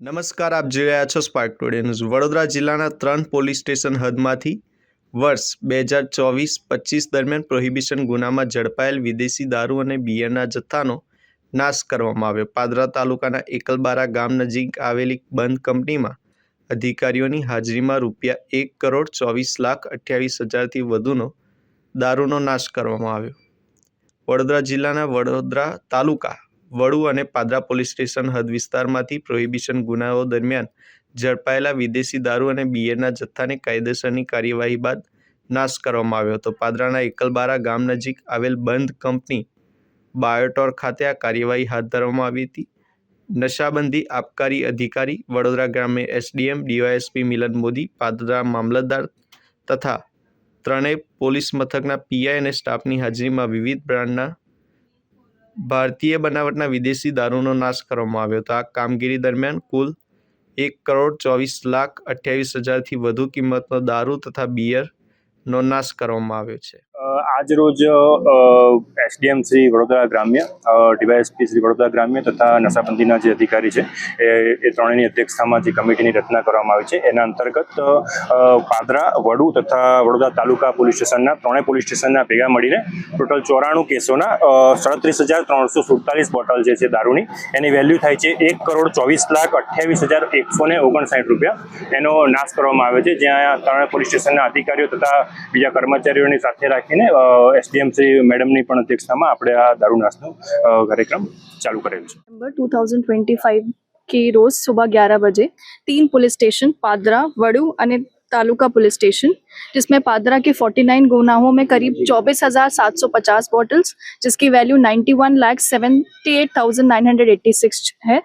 નમસ્કાર, આપ જોઈ રહ્યા છો સ્પાર્ક ટુડે વડોદરા જિલ્લાના ત્રણ પોલીસ સ્ટેશન હદમાંથી વર્ષ બે હજાર ચોવીસ પચીસ દરમિયાન પ્રોહિબિશન ગુનામાં ઝડપાયેલ વિદેશી દારૂ અને બિયરના જથ્થાનો નાશ કરવામાં આવ્યો. પાદરા તાલુકાના એકલબારા ગામ નજીક આવેલી બંધ કંપનીમાં અધિકારીઓની હાજરીમાં રૂપિયા એક કરોડ ચોવીસ લાખ અઠ્યાવીસ હજારથી વધુનો દારૂનો નાશ કરવામાં આવ્યો. વડોદરા જિલ્લાના વડોદરા તાલુકા વડુ અને પાદરા પોલીસ સ્ટેશન હદ વિસ્તારમાંથી પ્રોહિબિશન ગુનાઓ દરમિયાન ઝડપાયેલા વિદેશી દારૂ અને બિયરના જથ્થાને કાયદેસરની કાર્યવાહી બાદ નાશ કરવામાં આવ્યો હતો. પાદરાના એકલબારા ગામ નજીક આવેલ બંધ કંપની બાયોટોર ખાતે આ કાર્યવાહી હાથ ધરવામાં આવી હતી. નશાબંધી આબકારી અધિકારી વડોદરા ગ્રામે એસડીએમ, ડીવાયએસપી મિલન મોદી, પાદરા મામલતદાર તથા ત્રણેય પોલીસ મથકના પીઆઈ અને સ્ટાફની હાજરીમાં વિવિધ બ્રાન્ડના ભારતીય બનાવટના વિદેશી દારૂનો નાશ કરવામાં આવ્યો હતો. આ કામગીરી દરમિયાન કુલ એક કરોડ ચોવીસ લાખ અઠ્યાવીસ હજારથી વધુ કિંમતનો દારૂ તથા બિયરનો નાશ કરવામાં આવ્યો છે. અ, આજ રોજ એસડીએમ શ્રી વડોદરા ગ્રામ્ય ડીવાયએસપી શ્રી વડોદરા ગ્રામ્ય તથા નશાબંધીના જે અધિકારી છે એ એ ત્રણેયની અધ્યક્ષતામાં જે કમિટીની રચના કરવામાં આવી છે. એના અંતર્ગત પાદરા વડુ તથા વડોદરા તાલુકા પોલીસ સ્ટેશનના ત્રણેય પોલીસ સ્ટેશનના ભેગા મળીને ટોટલ ચોરાણું કેસોના સડત્રીસ હજાર ત્રણસો સુડતાલીસ બોટલ જે છે દારૂની એની વેલ્યુ થાય છે એક કરોડ ચોવીસ લાખ અઠ્યાવીસ હજાર એકસો ને ઓગણસાઠ રૂપિયા. એનો નાશ કરવામાં આવ્યો છે. જ્યાં ત્રણેય પોલીસ સ્ટેશનના અધિકારીઓ તથા બીજા કર્મચારીઓની સાથે રાખીને એસડીએમ શ્રી મેડમની પણ અધ્યક્ષતામાં આપણે આ દારૂ નાશનો અ, કાર્યક્રમ ચાલુ કરેલ છે नवंबर 2025 की रोज सुबह 11 बजे तीन पुलिस स्टेशन पादरा वड़ू અને तालुका पुलिस स्टेशन जिसमें पादरा के 49 गुनाहों में करीब चौबीस हजार सात सौ पचास बॉटल्स जिसकी value 91 lakh seventy eight thousand nine hundred eighty six है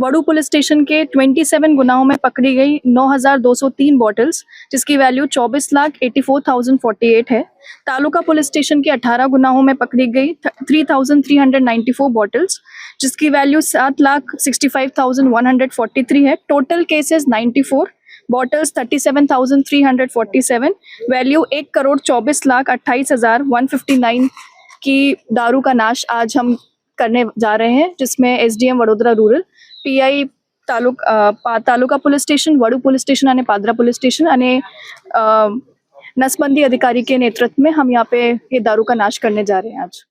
वड़ू पुलिस स्टेशन के 27 गुनाहों में पकड़ी गई 9,203 बॉटल्स जिसकी वैल्यू 24 लाख 84,048 है। तालुका पुलिस स्टेशन के 18 गुनाहों में पकड़ी गई 3,394 बॉटल्स जिसकी वैल्यू सात लाख 65,143 है। टोटल केसेस 94 बॉटल्स 37,347 वैल्यू एक करोड़ चौबीस लाख अट्ठाईस हज़ार वन फिफ्टी नाइन की दारू का नाश आज हम करने जा रहे हैं जिसमें एसडीएम वडोदरा रूरल પીઆઈ તાલુક અ, પા- taluka police station Vadu police station અને પાદરા पुलिस स्टेशन અને अ, नसबंदी अधिकारी के नेतृत्व में हम यहाँ पे ये दारू का नाश करने जा रहे हैं आज